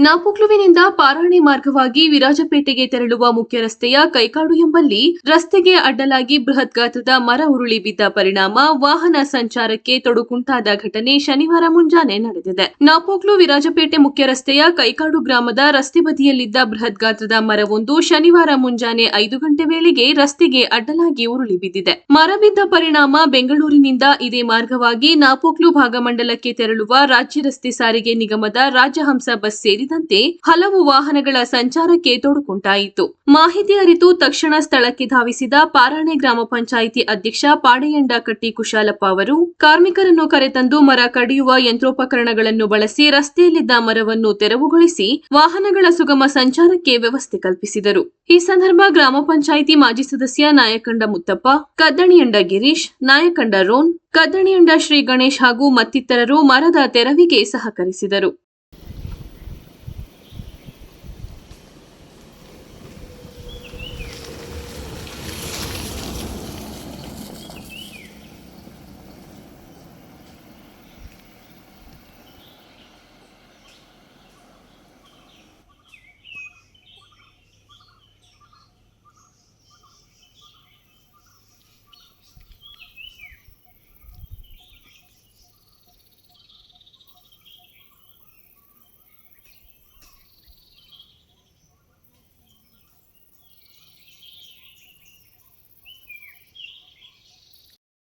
ನಾಪುಕ್ಲುವಿನಿಂದ ಪಾರಾಣಿ ಮಾರ್ಗವಾಗಿ ವಿರಾಜಪೇಟೆಗೆ ತೆರಳುವ ಮುಖ್ಯ ರಸ್ತೆಯ ಕೈಕಾಡು ಎಂಬಲ್ಲಿ ರಸ್ತೆಗೆ ಅಡ್ಡಲಾಗಿ ಬೃಹತ್ ಗಾತ್ರದ ಮರ ಉರುಳಿ ಬಿದ್ದ ಪರಿಣಾಮ ವಾಹನ ಸಂಚಾರಕ್ಕೆ ತೊಡಕುಂಟಾದ ಘಟನೆ ಶನಿವಾರ ಮುಂಜಾನೆ ನಡೆದಿದೆ. ನಾಪೋಕ್ಲು ವಿರಾಜಪೇಟೆ ಮುಖ್ಯ ರಸ್ತೆಯ ಕೈಕಾಡು ಗ್ರಾಮದ ರಸ್ತೆ ಬದಿಯಲ್ಲಿದ್ದ ಬೃಹತ್ ಗಾತ್ರದ ಮರವೊಂದು ಶನಿವಾರ ಮುಂಜಾನೆ ಐದು ಗಂಟೆ ವೇಳೆಗೆ ರಸ್ತೆಗೆ ಅಡ್ಡಲಾಗಿ ಉರುಳಿ ಬಿದ್ದಿದೆ. ಮರ ಬಿದ್ದ ಪರಿಣಾಮ ಬೆಂಗಳೂರಿನಿಂದ ಇದೇ ಮಾರ್ಗವಾಗಿ ನಾಪೋಕ್ಲು ಭಾಗಮಂಡಲಕ್ಕೆ ತೆರಳುವ ರಾಜ್ಯ ರಸ್ತೆ ಸಾರಿಗೆ ನಿಗಮದ ರಾಜಹಂಸ ಬಸ್ ಸೇರಿದಂತೆ ಹಲವು ವಾಹನಗಳ ಸಂಚಾರಕ್ಕೆ ತೊಡಕುಂಟಾಯಿತು. ಮಾಹಿತಿ ಅರಿತು ತಕ್ಷಣ ಸ್ಥಳಕ್ಕೆ ಧಾವಿಸಿದ ಪಾರಾಣೆ ಗ್ರಾಮ ಪಂಚಾಯಿತಿ ಅಧ್ಯಕ್ಷ ಪಾಡೆಯಂಡ ಕಟ್ಟಿ ಕುಶಾಲಪ್ಪ ಅವರು, ಕಾರ್ಮಿಕರನ್ನು ಕರೆತಂದು ಮರ ಕಡಿಯುವ ಯಂತ್ರೋಪಕರಣಗಳನ್ನು ಬಳಸಿ ರಸ್ತೆಯಲ್ಲಿದ್ದ ಮರವನ್ನು ತೆರವುಗೊಳಿಸಿ ವಾಹನಗಳ ಸುಗಮ ಸಂಚಾರಕ್ಕೆ ವ್ಯವಸ್ಥೆ ಕಲ್ಪಿಸಿದರು. ಈ ಸಂದರ್ಭ ಗ್ರಾಮ ಪಂಚಾಯಿತಿ ಮಾಜಿ ಸದಸ್ಯ ನಾಯಕಂಡ ಮುತ್ತಪ್ಪ, ಕದ್ದಣಿಯಂಡ ಗಿರೀಶ್, ನಾಯಕಂಡ ರೋನ್, ಕದ್ದಣಿಯಂಡ ಶ್ರೀ ಗಣೇಶ್ ಹಾಗೂ ಮತ್ತಿತರರು ಮರದ ತೆರವಿಗೆ ಸಹಕರಿಸಿದರು.